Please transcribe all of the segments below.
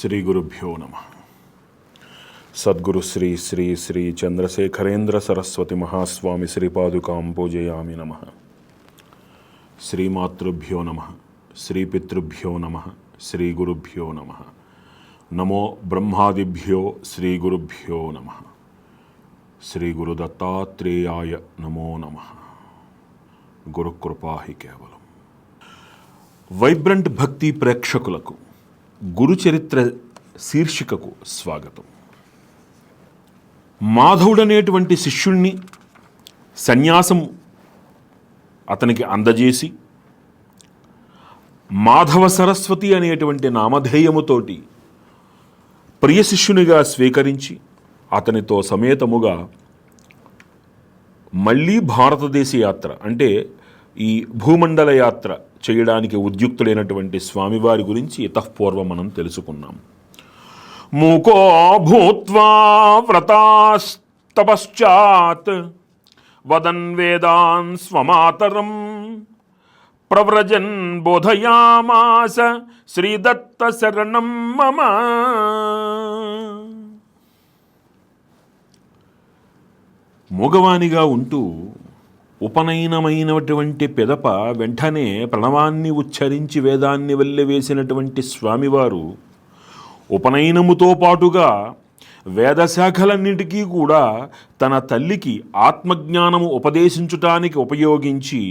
శ్రీ గురుభ్యో నమ. సద్గురు శ్రీ శ్రీ శ్రీ చంద్రశేఖరేంద్ర సరస్వతి మహాస్వామి శ్రీపాదుకాం పూజయామి నమ. శ్రీమాతృభ్యో నమ. శ్రీపితృభ్యో నమ. శ్రీ గురుభ్యో నమ. నమో బ్రహ్మాదిభ్యో శ్రీ గురుభ్యో నమ. శ్రీ గురు దత్తాత్రేయాయ నమో నమ. గురుకృపా హి కేవలం. వైబ్రంట్ భక్తి ప్రేక్షకులకు గురుచరిత్ర శీర్షికకు స్వాగతం. మాధవుడనేటువంటి శిష్యుణ్ణి సన్యాసం అతనికి అందజేసి మాధవ సరస్వతి అనేటువంటి నామధేయముతోటి ప్రియ శిష్యునిగా స్వీకరించి అతనితో సమేతముగా మళ్ళీ భారతదేశ యాత్ర అంటే ఈ భూమండల యాత్ర చేయడానికి ఉద్యుక్తులైనటువంటి స్వామివారి గురించి ఇతఃపూర్వం మనం తెలుసుకున్నాం. మూకో భూత్వా వ్రతాస్తపశ్చాత్ వదన్ వేదాన్ స్వమాతరం ప్రవ్రజన్ బోధయామాస శ్రీదత్త శరణం మమ. మూగవానిగా ఉంటూ ఉపనయనమైనటువంటి పెదప వెంటనే ప్రణవాన్ని ఉచ్చరించి వేదాన్ని వెళ్ళవేసినటువంటి స్వామివారు ఉపనయనముతో పాటుగా వేదశాఖలన్నిటికీ కూడా తన తల్లికి ఆత్మజ్ఞానము ఉపదేశించుటానికి ఉపయోగించి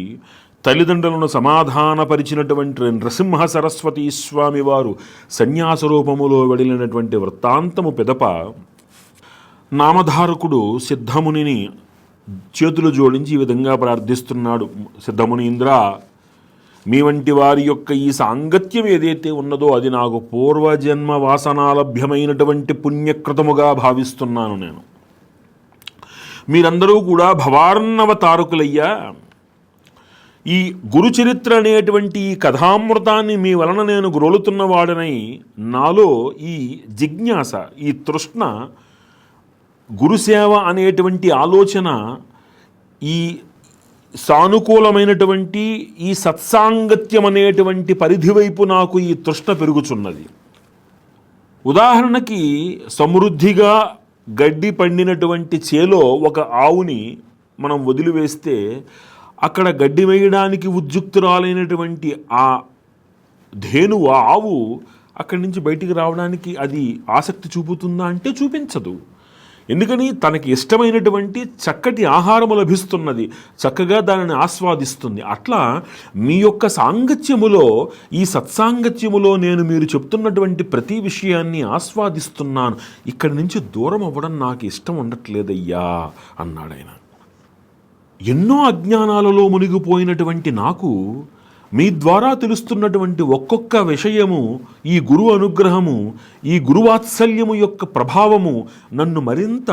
తల్లిదండ్రులను సమాధానపరిచినటువంటి నృసింహ సరస్వతీ స్వామివారు సన్యాస రూపములో వెళ్ళినటువంటి వృత్తాంతము పెదప నామధారకుడు సిద్ధమునిని చేతులు జోడించి ఈ విధంగా ప్రార్థిస్తున్నాడు సిద్ధముని ఇంద్ర. మీ వంటి వారి యొక్క ఈ సాంగత్యం ఏదైతే ఉన్నదో అది నాకు పూర్వజన్మ వాసనాలభ్యమైనటువంటి పుణ్యకృతముగా భావిస్తున్నాను నేను. మీరందరూ కూడా భవార్ణవ తారకులయ్యా ఈ గురుచరిత్ర అనేటువంటి ఈ కథామృతాన్ని మీ వలన నేను గ్రోలుతున్నవాడనై నాలో ఈ జిజ్ఞాస ఈ తృష్ణ గురుసేవ అనేటువంటి ఆలోచన ఈ సానుకూలమైనటువంటి ఈ సత్సాంగత్యం అనేటువంటి పరిధి వైపు నాకు ఈ తృష్ణ పెరుగుచున్నది. ఉదాహరణకి సమృద్ధిగా గడ్డి పండినటువంటి చేలో ఒక ఆవుని మనం వదిలివేస్తే అక్కడ గడ్డి వేయడానికి ఉద్యుక్తురాలైనటువంటి ఆ ధేనువు ఆవు అక్కడి నుంచి బయటికి రావడానికి అది ఆసక్తి చూపుతుందా అంటే చూపించదు. ఎందుకని తనకి ఇష్టమైనటువంటి చక్కటి ఆహారము లభిస్తున్నది చక్కగా దానిని ఆస్వాదిస్తుంది. అట్లా మీ యొక్క సాంగత్యములో ఈ సత్సాంగత్యములో నేను మీరు చెప్తున్నటువంటి ప్రతి విషయాన్ని ఆస్వాదిస్తున్నాను. ఇక్కడి నుంచి దూరం అవ్వడం నాకు ఇష్టం ఉండట్లేదయ్యా అన్నాడు ఆయన ఎన్నో అజ్ఞానాలలో మునిగిపోయినటువంటి నాకు మీ ద్వారా తెలుస్తున్నటువంటి ఒక్కొక్క విషయము ఈ గురువు అనుగ్రహము ఈ గురువాత్సల్యము యొక్క ప్రభావము నన్ను మరింత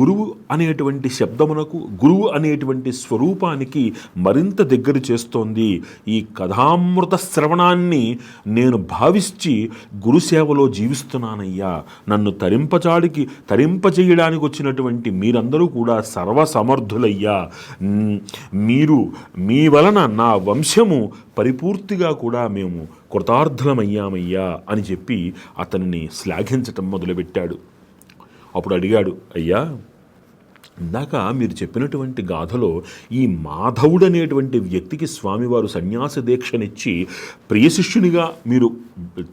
గురువు అనేటువంటి శబ్దమునకు గురువు అనేటువంటి స్వరూపానికి మరింత దగ్గర చేస్తోంది. ఈ కథామృత శ్రవణాన్ని నేను భావించి గురుసేవలో జీవిస్తున్నానయ్యా. నన్ను తరింపచాడికి తరింపచేయడానికి వచ్చినటువంటి మీరందరూ కూడా సర్వసమర్థులయ్యా. మీరు మీ వలన నా వంశము పరిపూర్తిగా కూడా మేము కృతార్థులమయ్యామయ్యా అని చెప్పి అతన్ని శ్లాఘించటం మొదలుపెట్టాడు. అప్పుడు అడిగాడు అయ్యా ఇందాక మీరు చెప్పినటువంటి గాథలో ఈ మాధవుడు అనేటువంటి వ్యక్తికి స్వామివారు సన్యాస దీక్షనిచ్చి ప్రియశిష్యునిగా మీరు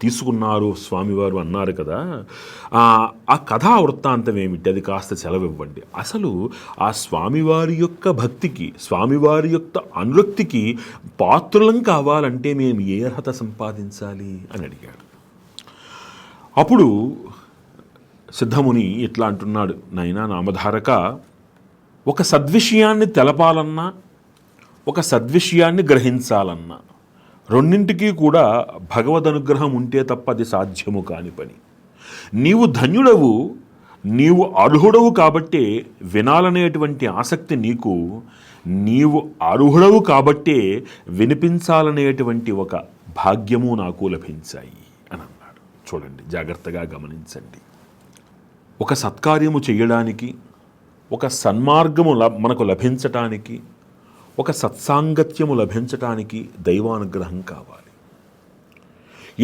తీసుకున్నారు స్వామివారు అన్నారు కదా ఆ కథా వృత్తాంతం ఏమిటి? అది కాస్త సెలవివ్వండి. అసలు ఆ స్వామివారి యొక్క భక్తికి స్వామివారి యొక్క అనురక్తికి పాత్రులం కావాలంటే మేము ఏ అర్హత సంపాదించాలి అని అడిగాడు. అప్పుడు సిద్ధముని ఇట్లా అంటున్నాడు నైనా నామధారక ఒక సద్విషయాన్ని తెలపాలన్నా ఒక సద్విషయాన్ని గ్రహించాలన్నా రెండింటికి కూడా భగవద్ అనుగ్రహం ఉంటే తప్ప అది సాధ్యము కాని పని. నీవు ధన్యుడవు నీవు అర్హుడవు కాబట్టే వినాలనేటువంటి ఆసక్తి నీకు నీవు అర్హుడవు కాబట్టే వినిపించాలనేటువంటి ఒక భాగ్యము నాకు లభించాయి అని అన్నాడు. చూడండి జాగ్రత్తగా గమనించండి. ఒక సత్కార్యము చేయడానికి ఒక సన్మార్గము మనకు లభించటానికి ఒక సత్సాంగత్యము లభించటానికి దైవానుగ్రహం కావాలి.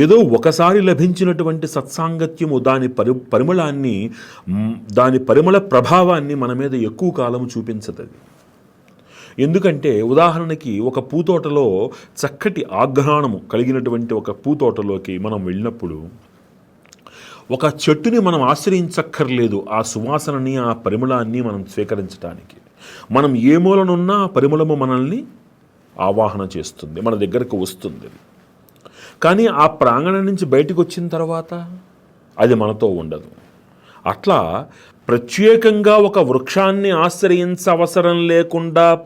ఏదో ఒకసారి లభించినటువంటి సత్సాంగత్యము దాని పరి పరిమళాన్ని దాని పరిమళ ప్రభావాన్ని మన మీద ఎక్కువ కాలం చూపించదది. ఎందుకంటే ఉదాహరణకి ఒక పూతోటలో చక్కటి ఆఘ్రాణము కలిగినటువంటి ఒక పూతోటలోకి మనం వెళ్ళినప్పుడు ఒక చెట్టుని మనం ఆశ్రయించక్కర్లేదు ఆ సువాసనని ఆ పరిమళాన్ని మనం స్వీకరించడానికి మనం ఏ మూలనున్నా ఆ పరిమళము మనల్ని ఆవాహన చేస్తుంది మన దగ్గరకు వస్తుంది. కానీ ఆ ప్రాంగణం నుంచి బయటకు వచ్చిన తర్వాత అది మనతో ఉండదు. అట్లా ప్రత్యేకంగా ఒక వృక్షాన్ని ఆశ్రయించవసరం లేకుండా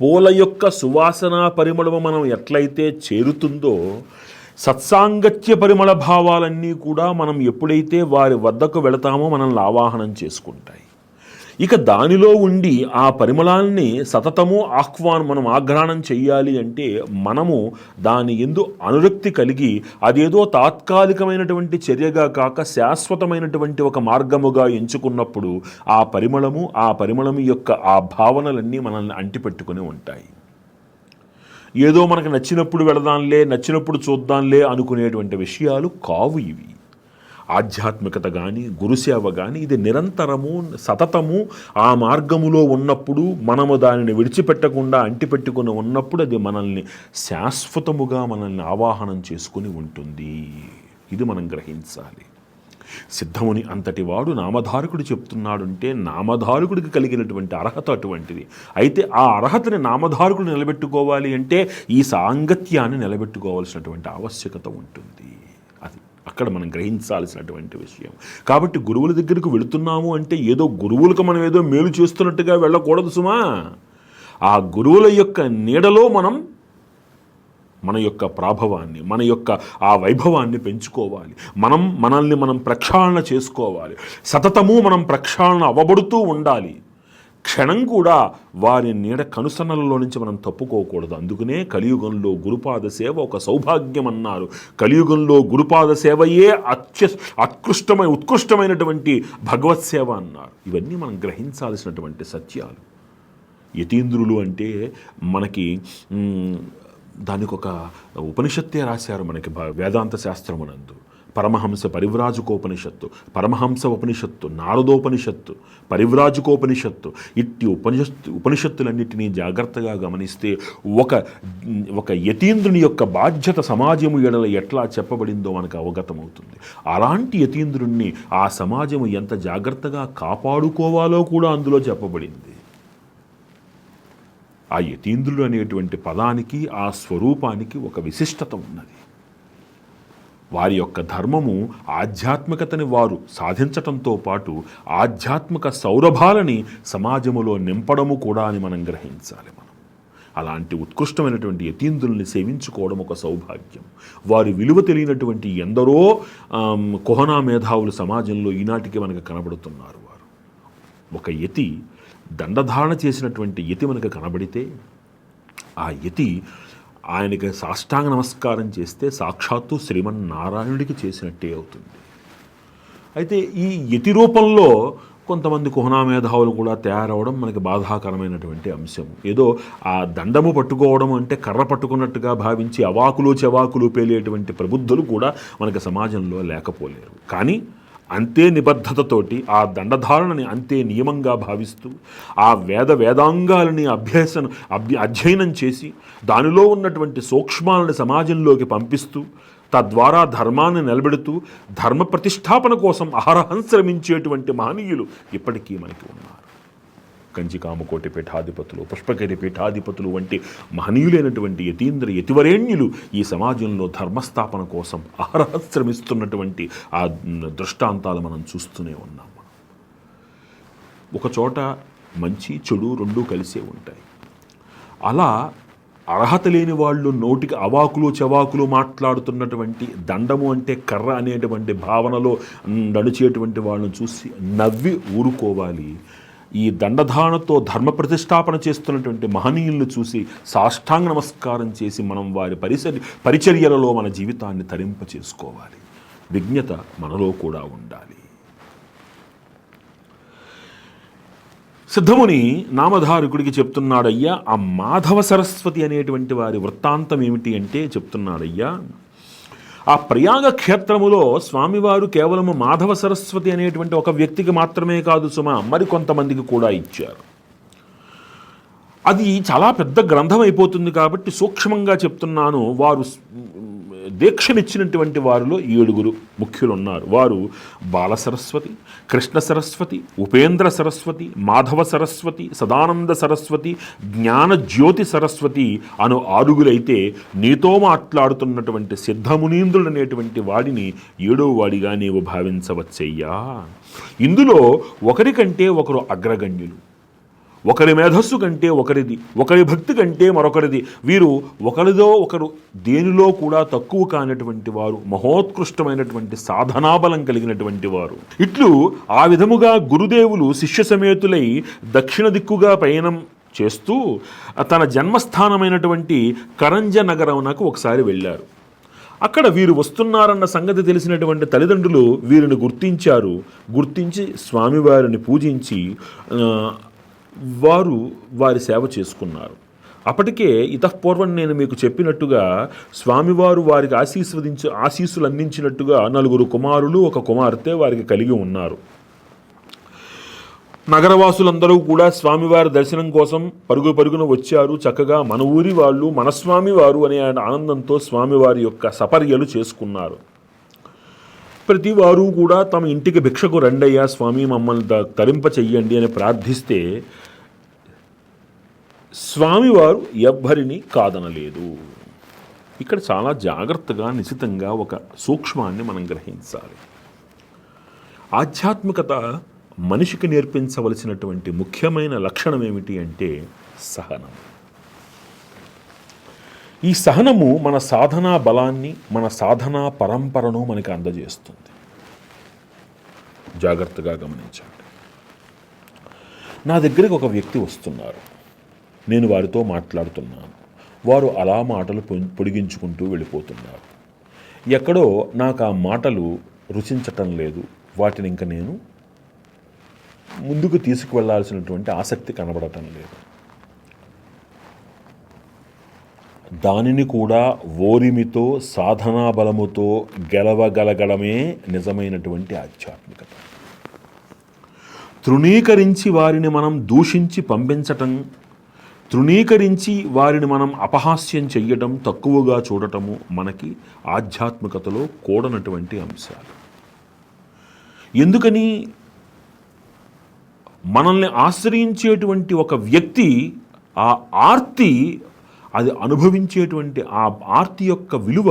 పూల యొక్క సువాసన పరిమళము మనం ఎట్లయితే చేరుతుందో సత్సాంగత్య పరిమళ భావాలన్నీ కూడా మనం ఎప్పుడైతే వారి వద్దకు వెళతామో మనల్ని ఆవాహనం చేసుకుంటాయి. ఇక దానిలో ఉండి ఆ పరిమళాన్ని సతతము ఆహ్వానం మనం ఆఘ్రాణం చెయ్యాలి అంటే మనము దాని ఎందు అనురక్తి కలిగి అదేదో తాత్కాలికమైనటువంటి చర్యగా కాక శాశ్వతమైనటువంటి ఒక మార్గముగా ఎంచుకున్నప్పుడు ఆ పరిమళము ఆ పరిమళము యొక్క ఆ భావనలన్నీ మనల్ని అంటిపెట్టుకుని ఉంటాయి. ఏదో మనకు నచ్చినప్పుడు వెళదాంలే నచ్చినప్పుడు చూద్దాంలే అనుకునేటువంటి విషయాలు కావు ఇవి. ఆధ్యాత్మికత కానీ గురుసేవ కానీ ఇది నిరంతరము సతతము ఆ మార్గములో ఉన్నప్పుడు మనము దానిని విడిచిపెట్టకుండా అంటిపెట్టుకుని ఉన్నప్పుడు అది మనల్ని శాశ్వతముగా మనల్ని ఆవాహనం చేసుకుని ఉంటుంది. ఇది మనం గ్రహించాలి. సిద్ధముని అంతటి వాడు నామధారకుడు చెప్తున్నాడంటే నామధారకుడికి కలిగినటువంటి అర్హత అటువంటిది. అయితే ఆ అర్హతని నామధారకుడు నిలబెట్టుకోవాలి అంటే ఈ సాంగత్యాన్ని నిలబెట్టుకోవాల్సినటువంటి ఆవశ్యకత ఉంటుంది. అది అక్కడ మనం గ్రహించాల్సినటువంటి విషయం. కాబట్టి గురువుల దగ్గరకు వెళుతున్నాము అంటే ఏదో గురువులకు మనం ఏదో మేలు చేస్తున్నట్టుగా వెళ్ళకూడదు సుమా. ఆ గురువుల యొక్క నీడలో మనం మన యొక్క ప్రాభవాన్ని మన యొక్క ఆ వైభవాన్ని పెంచుకోవాలి. మనం మనల్ని మనం ప్రక్షాళన చేసుకోవాలి. సతతము మనం ప్రక్షాళన అవ్వబడుతూ ఉండాలి. క్షణం కూడా వారి నీడ కనుసన్నలలో నుంచి మనం తప్పుకోకూడదు. అందుకనే కలియుగంలో గురుపాద సేవ ఒక సౌభాగ్యం అన్నారు కలియుగంలో గురుపాద సేవయే అత్య అత్కృష్టమైన ఉత్కృష్టమైనటువంటి భగవత్ సేవ అన్నారు. ఇవన్నీ మనం గ్రహించాల్సినటువంటి సత్యాలు. యతీంద్రులు అంటే మనకి దానికి ఒక ఉపనిషత్తే రాశారు మనకి వేదాంత శాస్త్రమునందు. పరమహంస పరివ్రాజకోపనిషత్తు పరమహంస ఉపనిషత్తు నారదోపనిషత్తు పరివ్రాజకోపనిషత్తు ఇట్టి ఉపనిషత్తు ఉపనిషత్తులన్నిటినీ జాగ్రత్తగా గమనిస్తే ఒక ఒక యతీంద్రుని యొక్క బాధ్యత సమాజము ఎడల ఎట్లా చెప్పబడిందో మనకు అవగతమవుతుంది. అలాంటి యతీంద్రుణ్ణి ఆ సమాజము ఎంత జాగ్రత్తగా కాపాడుకోవాలో కూడా అందులో చెప్పబడింది. ఆ యతీంద్రుడు అనేటువంటి పదానికి ఆ స్వరూపానికి ఒక విశిష్టత ఉన్నది. వారి యొక్క ధర్మము ఆధ్యాత్మికతని వారు సాధించటంతో పాటు ఆధ్యాత్మిక సౌరభాలని సమాజములో నింపడము కూడా అని మనం గ్రహించాలి మనం. అలాంటి ఉత్కృష్టమైనటువంటి యతీంద్రుల్ని సేవించుకోవడం ఒక సౌభాగ్యం. వారి విలువ తెలియనటువంటి ఎందరో కోహనా కుహనా మేధావులు సమాజంలో ఈనాటికి మనకు కనబడుతున్నారు వారు. ఒక యతి దండధారణ చేసినటువంటి యతి మనకు కనబడితే ఆ యతి ఆయనకి సాష్టాంగ నమస్కారం చేస్తే సాక్షాత్తు శ్రీమన్నారాయణుడికి చేసినట్టే అవుతుంది. అయితే ఈ యతి రూపంలో కొంతమంది కుహనా మేధావులు కూడా తయారవడం మనకి బాధాకరమైనటువంటి అంశం ఏదో ఆ దండము పట్టుకోవడం అంటే కర్ర పట్టుకున్నట్టుగా భావించి అవాకులు చెవాకులు పేలేటువంటి ప్రబుద్ధులు కూడా మనకి సమాజంలో లేకపోలేరు. కానీ అంతే నిబద్ధతతోటి ఆ దండధారణని అంతే నియమంగా భావిస్తూ ఆ వేద వేదాంగాలని అభ్యసన అభ్య అధ్యయనం చేసి దానిలో ఉన్నటువంటి సూక్ష్మాలను సమాజంలోకి పంపిస్తూ తద్వారా ధర్మాన్ని నిలబెడుతూ ధర్మ ప్రతిష్టాపన కోసం అహరహం శ్రమించేటువంటి మహనీయులు ఇప్పటికీ మనకి ఉన్నారు. కంచికామకోటి పీఠాధిపతులు పుష్పగిరి పీఠాధిపతులు వంటి మహనీయులైనటువంటి యతీంద్ర యతివరేణ్యులు ఈ సమాజంలో ధర్మస్థాపన కోసం అహరహ శ్రమిస్తున్నటువంటి ఆ దృష్టాంతాలు మనం చూస్తూనే ఉన్నాం. ఒకచోట మంచి చెడు రెండూ కలిసే ఉంటాయి. అలా అర్హత లేని వాళ్ళు నోటికి అవాకులు చవాకులు మాట్లాడుతున్నటువంటి దండము అంటే కర్ర అనేటువంటి భావనలో నడిచేటువంటి వాళ్ళని చూసి నవ్వి ఊరుకోవాలి. ఈ దండధానతో ధర్మ ప్రతిష్టాపన చేస్తున్నటువంటి మహనీయులను చూసి సాష్టాంగ నమస్కారం చేసి మనం వారి పరిసరి పరిచర్యలలో మన జీవితాన్ని తరింప చేసుకోవాలి విజ్ఞత మనలో కూడా ఉండాలి. సిద్ధముని నామధారకుడికి చెప్తున్నాడయ్యా ఆ మాధవ సరస్వతి అనేటువంటి వారి వృత్తాంతం ఏమిటి అంటే చెప్తున్నాడయ్యా ఆ ప్రయాగ క్షేత్రములో స్వామివారు కేవలము మాధవ సరస్వతి అనేటువంటి ఒక వ్యక్తికి మాత్రమే కాదు సుమ మరి కొంతమందికి కూడా ఇచ్చారు. అది చాలా పెద్ద గ్రంథం అయిపోతుంది కాబట్టి సూక్ష్మంగా చెప్తున్నాను. వారు దీక్షనిచ్చినటువంటి వారిలో ఏడుగురు ముఖ్యులు ఉన్నారు వారు బాల సరస్వతి కృష్ణ సరస్వతి ఉపేంద్ర సరస్వతి మాధవ సరస్వతి సదానంద సరస్వతి జ్ఞాన జ్యోతి సరస్వతి అను ఆరుగులైతే నీతో మాట్లాడుతున్నటువంటి సిద్ధమునీంద్రుడు అనేటువంటి వాడిని ఏడో వాడిగా నీవు భావించవచ్చయ్యా. ఇందులో ఒకరికంటే ఒకరు అగ్రగణ్యులు. ఒకరి మేధస్సు కంటే ఒకరిది ఒకరి భక్తి కంటే మరొకరిది. వీరు ఒకరిదో ఒకరు దేనిలో కూడా తక్కువ కానటువంటి వారు మహోత్కృష్టమైనటువంటి సాధనాబలం కలిగినటువంటి వారు. ఇట్లు ఆ విధముగా గురుదేవులు శిష్య సమేతులై దక్షిణ దిక్కుగా పయనం చేస్తూ తన జన్మస్థానమైనటువంటి కరంజ నగరమునకు ఒకసారి వెళ్ళారు. అక్కడ వీరు వస్తున్నారన్న సంగతి తెలిసినటువంటి తల్లిదండ్రులు వీరిని గుర్తించారు. గుర్తించి స్వామివారిని పూజించి వారు వారి సేవ చేసుకున్నారు. అప్పటికే ఇతపూర్వం నేను మీకు చెప్పినట్టుగా స్వామివారు వారికి ఆశీస్వదించి ఆశీస్సులు అందించినట్టుగా నలుగురు కుమారులు ఒక కుమార్తె వారికి కలిగి ఉన్నారు. నగరవాసులందరూ కూడా స్వామివారి దర్శనం కోసం పరుగు పరుగున వచ్చారు. చక్కగా మన ఊరి వాళ్ళు మన స్వామి అనే ఆనందంతో స్వామివారి యొక్క సపర్యలు చేసుకున్నారు. ప్రతి వారు కూడా తమ ఇంటికి భిక్షకు రండయ్యా స్వామి మమ్మల్ని ద- తరింప చెయ్యండి అని ప్రార్థిస్తే స్వామివారు ఎవ్వరిని కాదనలేదు. ఇక్కడ చాలా జాగ్రత్తగా నిశితంగా ఒక సూక్ష్మాన్ని మనం గ్రహించాలి. ఆధ్యాత్మికత మనిషికి నేర్పించవలసినటువంటి ముఖ్యమైన లక్షణం ఏమిటి అంటే సహనం. ఈ సహనము మన సాధనా బలాన్ని మన సాధనా పరంపరను మనకి అందజేస్తుంది. జాగ్రత్తగా గమనించండి. నా దగ్గరికి ఒక వ్యక్తి వస్తున్నారు. నేను వారితో మాట్లాడుతున్నాను. వారు అలా మాటలు పొ- పొడిగించుకుంటూ వెళ్ళిపోతున్నారు. ఎక్కడో నాకు ఆ మాటలు రుచించటం లేదు. వాటిని ఇంక నేను ముందుకు తీసుకువెళ్ళాల్సినటువంటి ఆసక్తి కనబడటం లేదు. దానిని కూడా ఓరిమితో సాధనా బలముతో గెలవగలగడమే నిజమైనటువంటి ఆధ్యాత్మికత. తృణీకరించి వారిని మనం దూషించి పంపించటం తృణీకరించి వారిని మనం అపహాస్యం చెయ్యటం తక్కువగా చూడటము మనకి ఆధ్యాత్మికతలో కూడనటువంటి అంశాలు. ఎందుకని? మనల్ని ఆశ్రయించేటువంటి ఒక వ్యక్తి ఆ ఆర్తి అది అనుభవించేటువంటి ఆ ఆర్తి యొక్క విలువ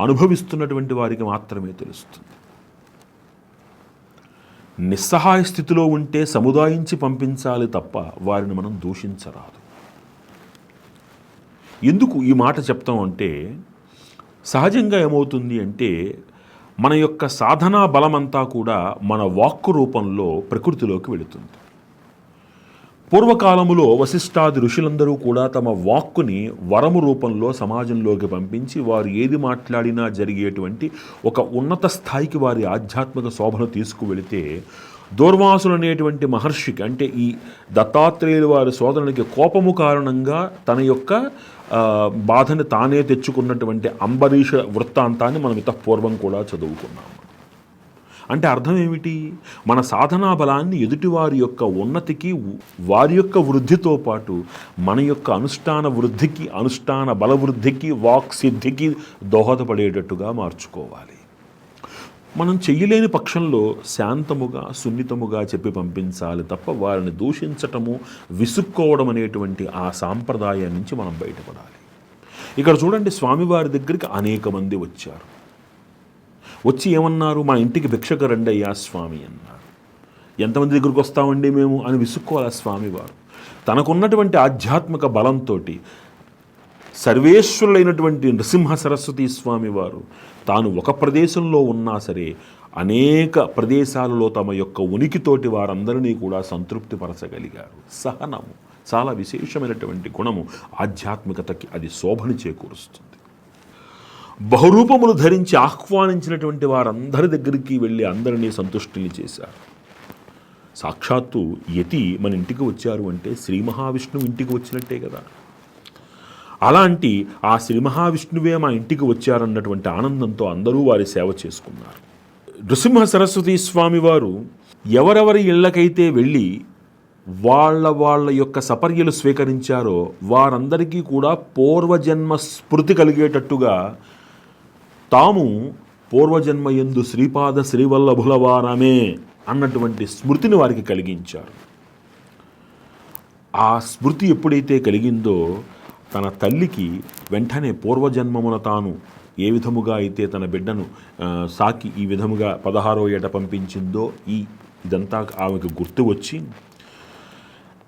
అనుభవిస్తున్నటువంటి వారికి మాత్రమే తెలుస్తుంది. నిస్సహాయ స్థితిలో ఉంటే సముదాయించి పంపించాలి తప్ప వారిని మనం దూషించరాదు. ఎందుకు ఈ మాట చెప్తాం అంటే సహజంగా ఏమవుతుంది అంటే మన యొక్క సాధనా బలమంతా కూడా మన వాక్కు రూపంలో ప్రకృతిలోకి వెళుతుంది. పూర్వకాలములో వశిష్ఠాది ఋషులందరూ కూడా తమ వాక్కుని వరము రూపంలో సమాజంలోకి పంపించి వారు ఏది మాట్లాడినా జరిగేటువంటి ఒక ఉన్నత స్థాయికి వారి ఆధ్యాత్మిక శోభను తీసుకువెళితే దూర్వాసులు అనేటువంటి మహర్షికి అంటే ఈ దత్తాత్రేయుల వారి సోదరునికి కోపము కారణంగా తన యొక్క బాధని తానే తెచ్చుకున్నటువంటి అంబరీష వృత్తాంతాన్ని మనం ఇతపూర్వం కూడా చదువుకున్నాము. అంటే అర్థం ఏమిటి? మన సాధనా బలాన్ని ఎదుటివారి యొక్క ఉన్నతికి వారి యొక్క వృద్ధితో పాటు మన యొక్క అనుష్ఠాన వృద్ధికి అనుష్ఠాన బల వృద్ధికి వాక్ సిద్ధికి దోహదపడేటట్టుగా మార్చుకోవాలి. మనం చెయ్యలేని పక్షంలో శాంతముగా సున్నితముగా చెప్పి పంపించాలి తప్ప వారిని దూషించటము విసుక్కోవడం అనేటువంటి ఆ సాంప్రదాయం నుంచి మనం బయటపడాలి. ఇక్కడ చూడండి స్వామివారి దగ్గరికి అనేక మంది వచ్చారు. వచ్చి ఏమన్నారు? మా ఇంటికి భిక్షకు రండి అయ్యా స్వామి అన్నారు. ఎంతమంది దగ్గరికి వస్తామండి మేము? అని విసుక్కోవాలి ఆ స్వామివారు. తనకున్నటువంటి ఆధ్యాత్మిక బలంతో సర్వేశ్వరులైనటువంటి నృసింహ సరస్వతి స్వామివారు తాను ఒక ప్రదేశంలో ఉన్నా సరే అనేక ప్రదేశాలలో తమ యొక్క ఉనికితోటి వారందరినీ కూడా సంతృప్తిపరచగలిగారు సహనము చాలా విశేషమైనటువంటి గుణము. ఆధ్యాత్మికతకి అది శోభను చేకూరుస్తుంది. బహురూపములు ధరించి ఆహ్వానించినటువంటి వారందరి దగ్గరికి వెళ్ళి అందరినీ సంతుష్టిని చేశారు. సాక్షాత్తు యతి మన ఇంటికి వచ్చారు అంటే శ్రీ మహావిష్ణువు ఇంటికి వచ్చినట్టే కదా. అలాంటి ఆ శ్రీ మహావిష్ణువే మా ఇంటికి వచ్చారన్నటువంటి ఆనందంతో అందరూ వారి సేవ చేసుకున్నారు. నృసింహ సరస్వతి స్వామి వారు ఎవరెవరి ఇళ్ళకైతే వెళ్ళి వాళ్ళ వాళ్ళ యొక్క సపర్యలు స్వీకరించారో వారందరికీ కూడా పూర్వజన్మ స్మృతి కలిగేటట్టుగా తాము పూర్వజన్మ ఎందు శ్రీపాద శ్రీవల్లభుల వారమే అన్నటువంటి స్మృతిని వారికి కలిగించారు. ఆ స్మృతి ఎప్పుడైతే కలిగిందో తన తల్లికి వెంటనే పూర్వజన్మమున తాను ఏ విధముగా అయితే తన బిడ్డను సాకి ఈ విధముగా పదహారో ఏట పంపించిందో ఈ ఇదంతా ఆమెకు గుర్తు వచ్చి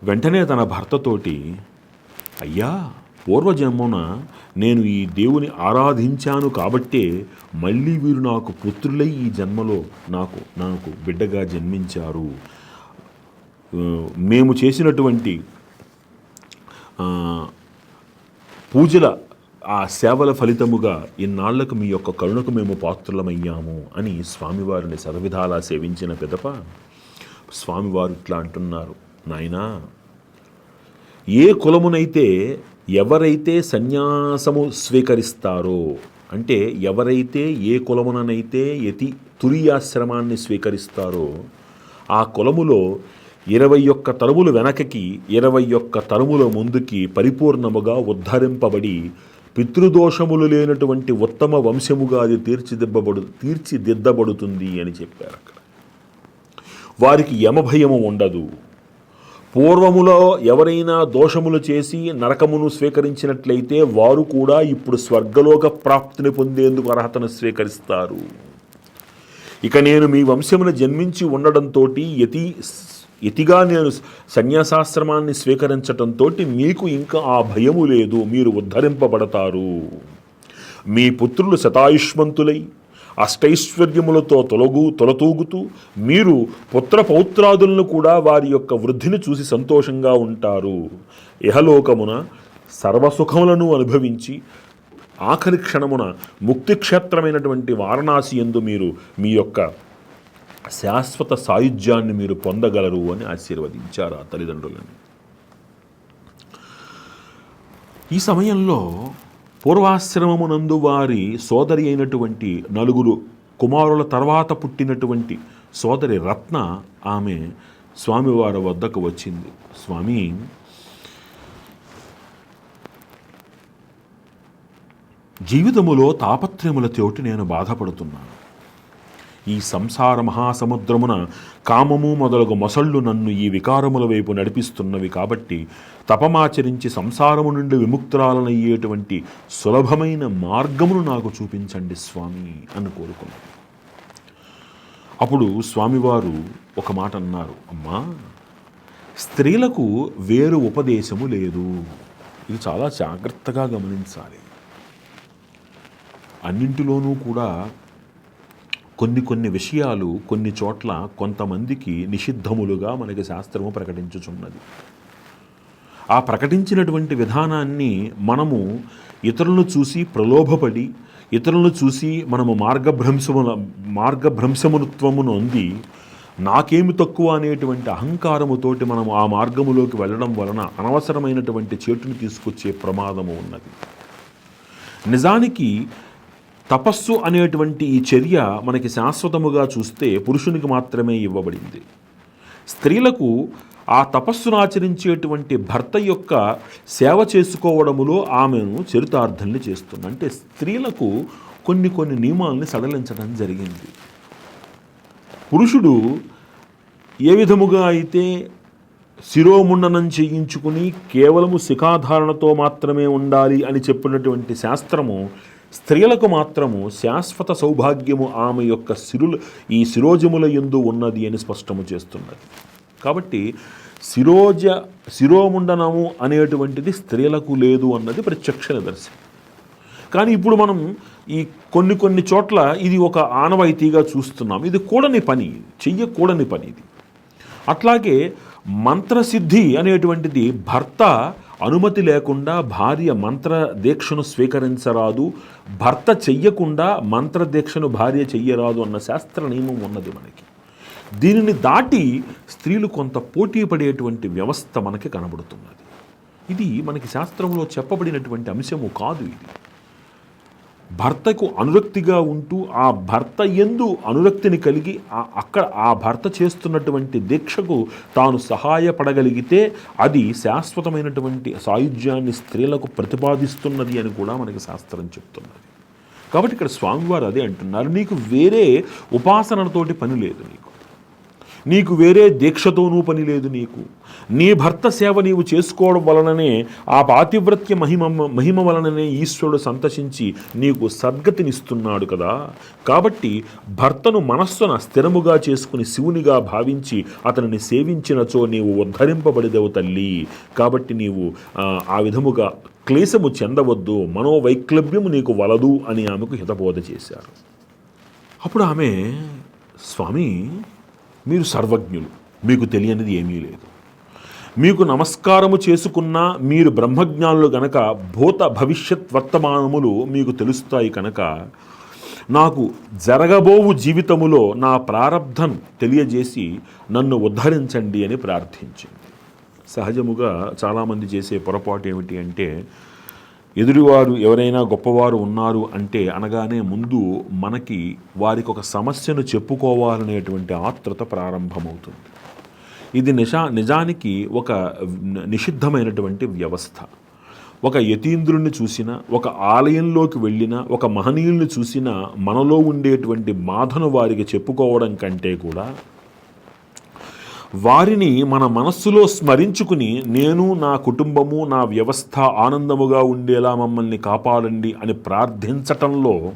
వెంటనే తన భర్తతోటి అయ్యా పూర్వజన్మన నేను ఈ దేవుని ఆరాధించాను కాబట్టే మళ్ళీ వీరు నాకు పుత్రులై ఈ జన్మలో నాకు నాకు బిడ్డగా జన్మించారు. మేము చేసినటువంటి పూజల ఆ సేవల ఫలితముగా ఇన్నాళ్ళకు మీ యొక్క కరుణకు మేము పాత్రులమయ్యాము అని స్వామివారిని సర్వవిధాలా సేవించిన పిదప స్వామివారు ఇట్లా అంటున్నారు. నాయనా ఏ కులమునైతే ఎవరైతే సన్యాసము స్వీకరిస్తారో అంటే ఎవరైతే ఏ కులముననైతే యతి తురియాశ్రమాన్ని స్వీకరిస్తారో ఆ కులములో ఇరవై ఒక్క తరుములు వెనకకి ఇరవై ఒక్క తరుముల ముందుకి పరిపూర్ణముగా ఉద్ధరింపబడి పితృదోషములు లేనటువంటి ఉత్తమ వంశముగా అది తీర్చిదిబ్బబడు తీర్చిదిద్దబడుతుంది అని చెప్పారు అక్కడ. వారికి యమభయము ఉండదు. పూర్వములో ఎవరైనా దోషములు చేసి నరకమును స్వీకరించినట్లయితే వారు కూడా ఇప్పుడు స్వర్గలోక ప్రాప్తిని పొందేందుకు అర్హతను స్వీకరిస్తారు. ఇక నేను మీ వంశమున జన్మించి ఉండడంతో యతి యతిగా నేను సన్యాసాశ్రమాన్ని స్వీకరించటంతో మీకు ఇంకా ఆ భయము లేదు మీరు ఉద్ధరింపబడతారు. మీ పుత్రులు శతాయుష్మంతులై అష్టైశ్వర్యములతో తొలగు తొలతూగుతూ మీరు పుత్ర పౌత్రాదులను కూడా వారి యొక్క వృద్ధిని చూసి సంతోషంగా ఉంటారు. ఇహలోకమున సర్వసుఖములను అనుభవించి ఆఖరి క్షణమున ముక్తి క్షేత్రమైనటువంటి వారణాసి ఎందు మీరు మీ యొక్క శాశ్వత సాయుధ్యాన్ని మీరు పొందగలరు అని ఆశీర్వదించారు ఆ తల్లిదండ్రులని. ఈ సమయంలో పూర్వాశ్రమమునందు వారి సోదరి అయినటువంటి నలుగురు కుమారుల తర్వాత పుట్టినటువంటి సోదరి రత్న ఆమె స్వామివారి వద్దకు వచ్చింది. స్వామి జీవితములో తాపత్రయములతోటి నేను బాధపడుతున్నాను. ఈ సంసార మహాసముద్రమున కామము మొదలగు మొసళ్ళు నన్ను ఈ వికారముల వైపు నడిపిస్తున్నవి కాబట్టి తపమాచరించి సంసారము నుండి విముక్తురాలనయ్యేటువంటి సులభమైన మార్గమును నాకు చూపించండి స్వామి అని కోరుకున్నాను. అప్పుడు స్వామివారు ఒక మాట అన్నారు అమ్మా స్త్రీలకు వేరు ఉపదేశము లేదు. ఇది చాలా జాగ్రత్తగా గమనించాలి. అన్నింటిలోనూ కూడా కొన్ని కొన్ని విషయాలు కొన్ని చోట్ల కొంతమందికి నిషిద్ధములుగా మనకి శాస్త్రము ప్రకటించుచున్నది. ఆ ప్రకటించినటువంటి విధానాన్ని మనము ఇతరులను చూసి ప్రలోభపడి ఇతరులను చూసి మనము మార్గభ్రంశముల మార్గభ్రంశముత్వమును అంది నాకేమి తక్కువ అనేటువంటి అహంకారముతోటి మనము ఆ మార్గములోకి వెళ్ళడం వలన అనవసరమైనటువంటి చేటును తీసుకొచ్చే ప్రమాదము ఉన్నది. నిజానికి తపస్సు అనేటువంటి ఈ చర్య మనకి శాశ్వతముగా చూస్తే పురుషునికి మాత్రమే ఇవ్వబడింది. స్త్రీలకు ఆ తపస్సును ఆచరించేటువంటి భర్త యొక్క సేవ చేసుకోవడములో ఆమెను చరితార్థల్ని చేస్తుంది. అంటే స్త్రీలకు కొన్ని కొన్ని నియమాల్ని సడలించడం జరిగింది. పురుషుడు ఏ విధముగా అయితే శిరోముండనం చేయించుకుని కేవలము శిఖాధారణతో మాత్రమే ఉండాలి అని చెప్పినటువంటి శాస్త్రము స్త్రీలకు మాత్రము శాశ్వత సౌభాగ్యము ఆమె యొక్క సిరులు ఈ శిరోజముల ఎందు ఉన్నది అని స్పష్టము చేస్తున్నది. కాబట్టి శిరోజ శిరోముండనము అనేటువంటిది స్త్రీలకు లేదు అన్నది ప్రత్యక్ష నిదర్శనం. కానీ ఇప్పుడు మనం ఈ కొన్ని కొన్ని చోట్ల ఇది ఒక ఆనవాయితీగా చూస్తున్నాం. ఇది కూడని పని చెయ్యకూడని పని ఇది. అట్లాగే మంత్రసిద్ధి అనేటువంటిది భర్త అనుమతి లేకుండా భార్య మంత్ర దీక్షను స్వీకరించరాదు భర్త చెయ్యకుండా మంత్ర దీక్షను భార్య చెయ్యరాదు అన్న శాస్త్ర నియమం ఉన్నది మనకి. దీనిని దాటి స్త్రీలు కొంత పోటీ పడేటువంటి వ్యవస్థ మనకి కనబడుతున్నది. ఇది మనకి శాస్త్రంలో చెప్పబడినటువంటి అంశము కాదు ఇది. భర్తకు అనురక్తిగా ఉంటూ ఆ భర్త ఎందు అనురక్తిని కలిగి ఆ- అక్కడ ఆ భర్త చేస్తున్నటువంటి దీక్షకు తాను సహాయపడగలిగితే అది శాశ్వతమైనటువంటి సాయుధ్యాన్ని స్త్రీలకు ప్రతిపాదిస్తున్నది అని కూడా మనకి శాస్త్రం చెప్తున్నది. కాబట్టి ఇక్కడ స్వామివారు అదే అంటున్నారు. నీకు వేరే ఉపాసనలతోటి పని లేదు నీకు. నీకు వేరే దీక్షతోనూ పని లేదు నీకు. నీ భర్త సేవ నీవు చేసుకోవడం వలననే ఆ పాతివ్రత్య మహిమ మహిమ వలననే ఈశ్వరుడు సంతసించి నీకు సద్గతినిస్తున్నాడు కదా. కాబట్టి భర్తను మనస్సున స్థిరముగా చేసుకుని శివునిగా భావించి అతనిని సేవించినచో నీవు ఉద్ధరింపబడిదవు తల్లి. కాబట్టి నీవు ఆ, ఆ విధముగా క్లేశము చెందవద్దు మనోవైక్లభ్యము నీకు వలదు అని ఆమెకు హితబోధ చేశారు. అప్పుడు ఆమె స్వామి మీరు సర్వజ్ఞులు. మీకు తెలియనిది ఏమీ లేదు. మీకు నమస్కారము చేసుకున్న మీరు బ్రహ్మజ్ఞానులు గనక భూత భవిష్యత్ వర్తమానములు మీకు తెలుస్తాయి కనుక నాకు జరగబోవు జీవితములో నా ప్రారంధం తెలియజేసి నన్ను ఉద్ధరించండి అని ప్రార్థించింది. సహజముగా చాలామంది చేసే పొరపాటు ఏమిటి అంటే ఎదుటివారు ఎవరైనా గొప్పవారు ఉన్నారు అంటే అనగానే ముందు మనకి వారికి ఒక సమస్యను చెప్పుకోవాలనేటువంటి ఆత్రత ప్రారంభమవుతుంది. ఇది నిజా నిజానికి ఒక నిషిద్ధమైనటువంటి వ్యవస్థ. ఒక యతీంద్రుణ్ణి చూసినా ఒక ఆలయంలోకి వెళ్ళిన ఒక మహనీయుల్ని చూసినా మనలో ఉండేటువంటి బాధను వారికి చెప్పుకోవడం కంటే కూడా వారిని మన మనస్సులో స్మరించుకుని నేను నా కుటుంబము నా వ్యవస్థ ఆనందముగా ఉండేలా మమ్మల్ని కాపాడండి అని ప్రార్థించటంలో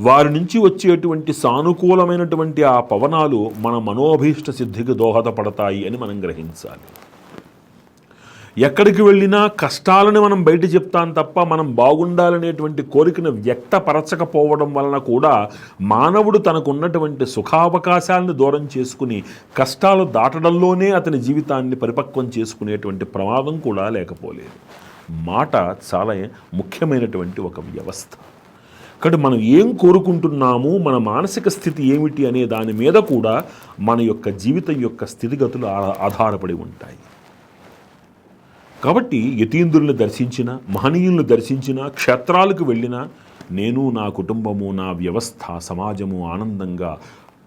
వారి నుంచి వచ్చేటువంటి సానుకూలమైనటువంటి ఆ పవనాలు మన మనోభీష్ట సిద్ధికి దోహదపడతాయి అని మనం గ్రహించాలి. ఎక్కడికి వెళ్ళినా కష్టాలను మనం బయట చెప్తాం తప్ప మనం బాగుండాలనేటువంటి కోరికను వ్యక్తపరచకపోవడం వలన కూడా మానవుడు తనకున్నటువంటి సుఖావకాశాలను దూరం చేసుకుని కష్టాలు దాటడంలోనే అతని జీవితాన్ని పరిపక్వం చేసుకునేటువంటి ప్రమాదం కూడా లేకపోలేదు. మాట చాలా ముఖ్యమైనటువంటి ఒక వ్యవస్థ. కాబట్టి మనం ఏం కోరుకుంటున్నాము మన మానసిక స్థితి ఏమిటి అనే దాని మీద కూడా మన యొక్క జీవితం యొక్క స్థితిగతులు ఆధారపడి ఉంటాయి. కాబట్టి యతీంద్రుల్ని దర్శించిన మహనీయుల్ని దర్శించిన క్షేత్రాలకు వెళ్ళిన నేను నా కుటుంబము నా వ్యవస్థ సమాజము ఆనందంగా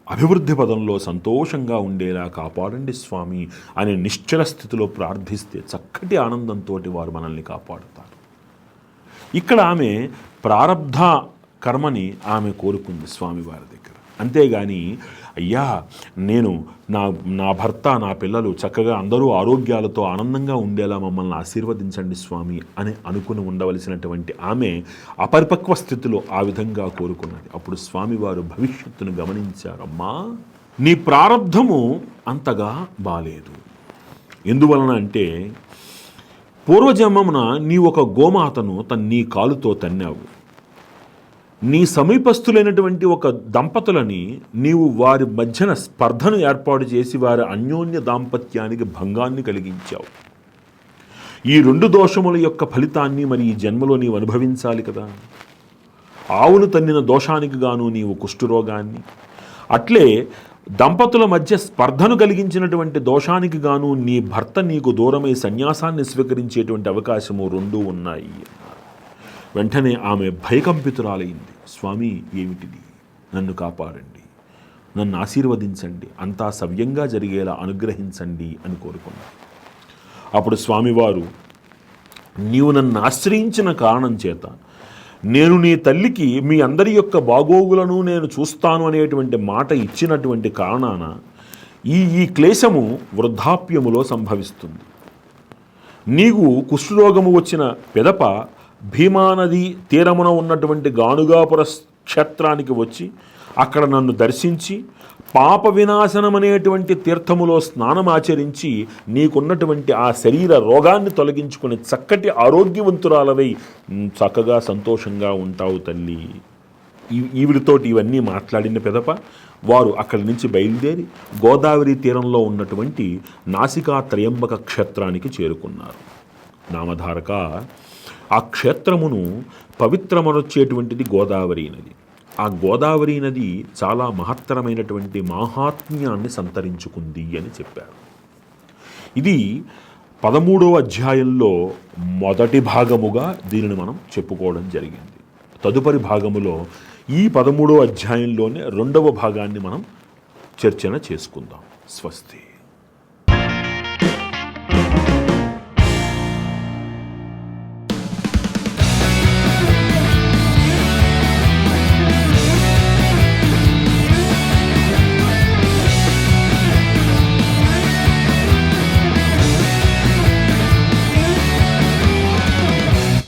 అభివృద్ధి పదంలో సంతోషంగా ఉండేలా కాపాడండి స్వామి అనే నిశ్చల స్థితిలో ప్రార్థిస్తే చక్కటి ఆనందంతో వారు మనల్ని కాపాడుతారు. ఇక్కడ ఆమె ప్రారబ్ధ కర్మని ఆమె కోరుకుంది స్వామివారి దగ్గర. అంతేగాని అయ్యా నేను నా నా భర్త నా పిల్లలు చక్కగా అందరూ ఆరోగ్యాలతో ఆనందంగా ఉండేలా మమ్మల్ని ఆశీర్వదించండి స్వామి అని అనుకుని ఉండవలసినటువంటి ఆమె అపరిపక్వ స్థితిలో ఆ విధంగా కోరుకున్నది. అప్పుడు స్వామివారు భవిష్యత్తును గమనించారు. అమ్మా నీ ప్రారంధము అంతగా బాలేదు. ఎందువలన అంటే పూర్వజన్మమున నీ ఒక గోమాతను తన నీ కాలుతో తన్నావు. నీ సమీపస్థులైనటువంటి ఒక దంపతులని నీవు వారి మధ్యన స్పర్ధను ఏర్పాటు చేసి వారి అన్యోన్య దాంపత్యానికి భంగాన్ని కలిగించావు. ఈ రెండు దోషముల యొక్క ఫలితాన్ని మరి ఈ జన్మలో నీవు అనుభవించాలి కదా. ఆవును తన్నిన దోషానికి గాను నీవు కుష్ఠరోగాన్ని. అట్లే దంపతుల మధ్య స్పర్ధను కలిగించినటువంటి దోషానికి గాను నీ భర్త నీకు దూరమై సన్యాసాన్ని స్వీకరించేటువంటి అవకాశము రెండూ ఉన్నాయి. వెంటనే ఆమె భయకంపితురాలైంది. స్వామి ఏమిటిది? నన్ను కాపాడండి. నన్ను ఆశీర్వదించండి. అంతా సవ్యంగా జరిగేలా అనుగ్రహించండి అని కోరుకున్నాను అప్పుడు స్వామివారు నీవు నన్ను ఆశ్రయించిన కారణం చేత నేను నీ తల్లికి మీ అందరి యొక్క బాగోగులను నేను చూస్తాను అనేటువంటి మాట ఇచ్చినటువంటి కారణాన ఈ ఈ క్లేశము వృద్ధాప్యములో సంభవిస్తుంది. నీకు కుష్ఠరోగము వచ్చిన పెదప భీమానది తీరమున ఉన్నటువంటి గానుగాపుర క్షేత్రానికి వచ్చి అక్కడ నన్ను దర్శించి పాప వినాశనం అనేటువంటి తీర్థములో స్నానమాచరించి నీకున్నటువంటి ఆ శరీర రోగాన్ని తొలగించుకుని చక్కటి ఆరోగ్యవంతురాలవై చక్కగా సంతోషంగా ఉంటావు తల్లి. ఈవిడితోటి ఇవన్నీ మాట్లాడిన పెదప వారు అక్కడి నుంచి బయలుదేరి గోదావరి తీరంలో ఉన్నటువంటి నాసికా త్రయంబక క్షేత్రానికి చేరుకున్నారు. నామధారక. ఆ క్షేత్రమును పవిత్రమనొచ్చేటువంటిది గోదావరి నది. ఆ గోదావరి నది చాలా మహత్తరమైనటువంటి మాహాత్మ్యాన్ని సంతరించుకుంది అని చెప్పారు. ఇది పదమూడవ అధ్యాయంలో మొదటి భాగముగా దీనిని మనం చెప్పుకోవడం జరిగింది. తదుపరి భాగములో ఈ పదమూడవ అధ్యాయంలోనే రెండవ భాగాన్ని మనం చర్చన చేసుకుందాం. స్వస్తి.